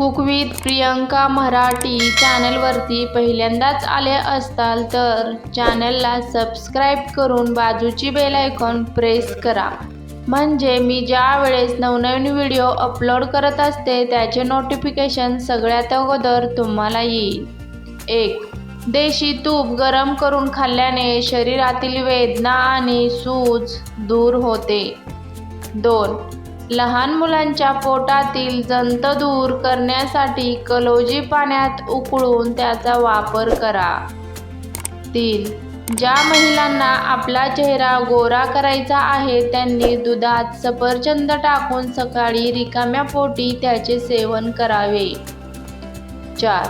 कुकविथ प्रियंका मराठी चॅनलवरती पहिल्यांदाच आले असताल तर चॅनलला सबस्क्राईब करून बाजूची बेल आयकॉन प्रेस करा. म्हणजे मी ज्या वेळेस नवनवीन व्हिडिओ अपलोड करत असते त्याचे नोटिफिकेशन सगळ्यात अगोदर तुम्हाला येईल. एक देशी तूप गरम करून खाल्ल्याने शरीरातील वेदना आणि सूज दूर होते. दोन लहान मुलांच्या पोटातील जंत दूर करण्यासाठी कलोजी पाण्यात उकळून त्याचा वापर करा. तीन ज्या महिलांना आपला चेहरा गोरा करायचा आहे त्यांनी दुधात सफरचंद टाकून सकाळी रिकाम्या पोटी त्याचे सेवन करावे. चार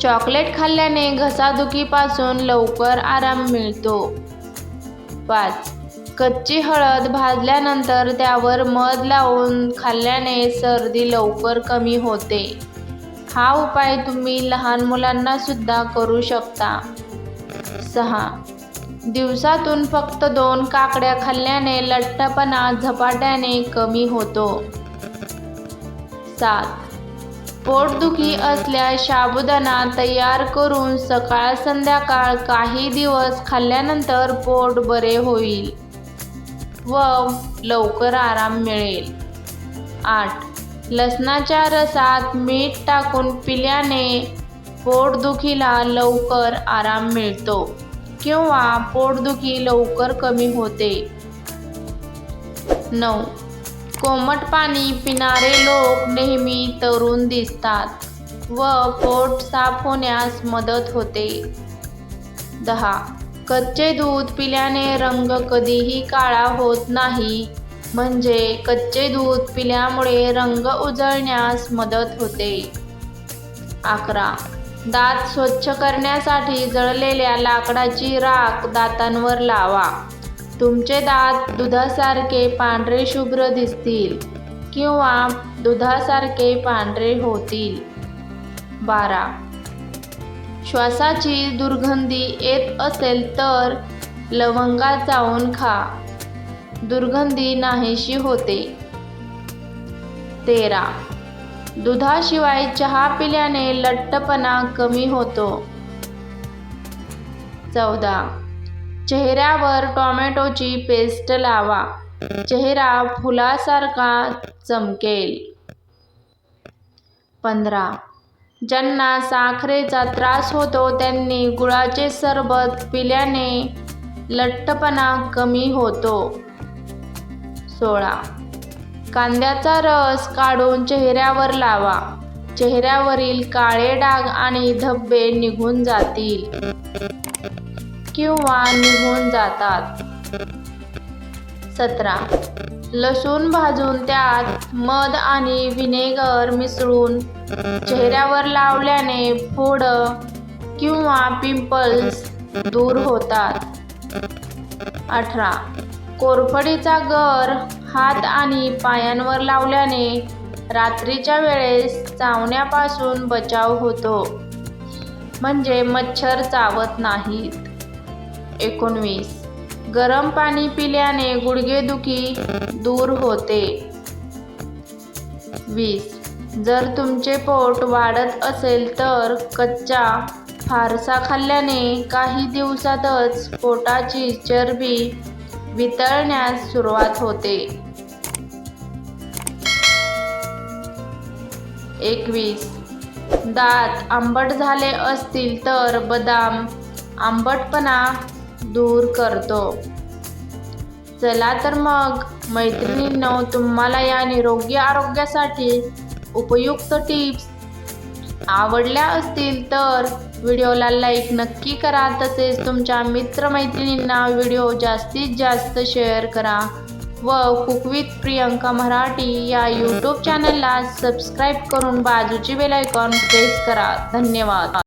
चॉकलेट खाल्ल्याने घसादुखीपासून लवकर आराम मिळतो. पाच कच्ची हळद भाजल्यानंतर त्यावर मध लावून खाल्ल्याने सर्दी लवकर कमी होते. हा उपाय तुम्ही लहान मुलांना सुद्धा करू शकता. सहा. दिवसातून फक्त दोन काकड्या खाल्ल्याने लठ्ठपणा झपाट्याने कमी होतो. सात. पोटदुखी असल्यास साबुदाणा तयार करून सकाळ संध्याकाळ काही दिवस खाल्ल्यानंतर पोट बरे होईल. व लवकर आराम मिळेल. आठ. लसणाच्या रसात मीठ टाकून पिल्याने पोटदुखीला लवकर आराम मिळतो किंवा पोटदुखी लवकर कमी होते. नऊ. कोमट पाणी पिणारे लोक नेहमी तरुण दिसतात व पोट साफ होण्यास मदत होते. दहा. कच्चे दूध पिल्याने रंग कधीही काळा होत नाही. म्हणजे कच्चे दूध पिल्यामुळे रंग उजळण्यास मदत होते. अकरा. दात स्वच्छ करण्यासाठी जळलेल्या लाकडाची राख दातांवर लावा. तुमचे दात दुधासारखे पांढरे शुभ्र दिसतील किंवा दुधासारखे पांढरे होतील. बारा. श्वासाची दुर्गंधी येत असेल तर लवंगा चावून खा. दुर्गंधी नाहीशी होते. तेरा. दुधाशिवाय चहा पिल्याने लठ्ठपणा कमी होतो. चौदा. चेहऱ्यावर टोमॅटोची पेस्ट लावा. चेहरा फुलासारखा चमकेल. पंधरा. ज्यांना साखरेचा त्रास होतो त्यांनी गुळाचे सरबत पिल्याने लठ्ठपणा कमी होतो. सोळा. कांद्याचा रस काढून चेहऱ्यावर लावा. चेहऱ्यावरील काळे डाग आणि धब्बे निघून जातील. किंवा निघून जातात. सतरा. लसूण भाजून त्यात मध आणि व्हिनेगर मिसळून चेहऱ्यावर लावल्याने फोड किंवा पिंपल्स दूर होतात. अठरा. कोरफडीचा गर हात आणि पायांवर लावल्याने रात्रीच्या वेळेस चावण्यापासून बचाव होतो. म्हणजे मच्छर चावत नाहीत. एकोणवीस. गरम पाणी पिल्याने गुडघेदुखी दूर होते. वीस. जर तुमचे पोट वाढत असेल तर कच्चा फारसा खाल्ल्याने काही दिवसातच पोटाची चरबी वितळण्यास सुरुवात होते. एकवीस. दात आंबट झाले असतील तर बदाम आंबटपणा दूर करतो. चला तर मग. मैत्रिणींनो तुम्हाला या निरोगी आरोग्यासाठी उपयुक्त टिप्स आवडल्या असतील तर व्हिडिओला लाईक नक्की करा. तसेच तुमच्या मित्रमैत्रिणींना व्हिडिओ जास्तीत जास्त शेअर करा व कुक विथ प्रियंका मराठी या यूट्यूब चॅनलला सबस्क्राईब करून बाजूची बेल आयकॉन प्रेस करा. धन्यवाद.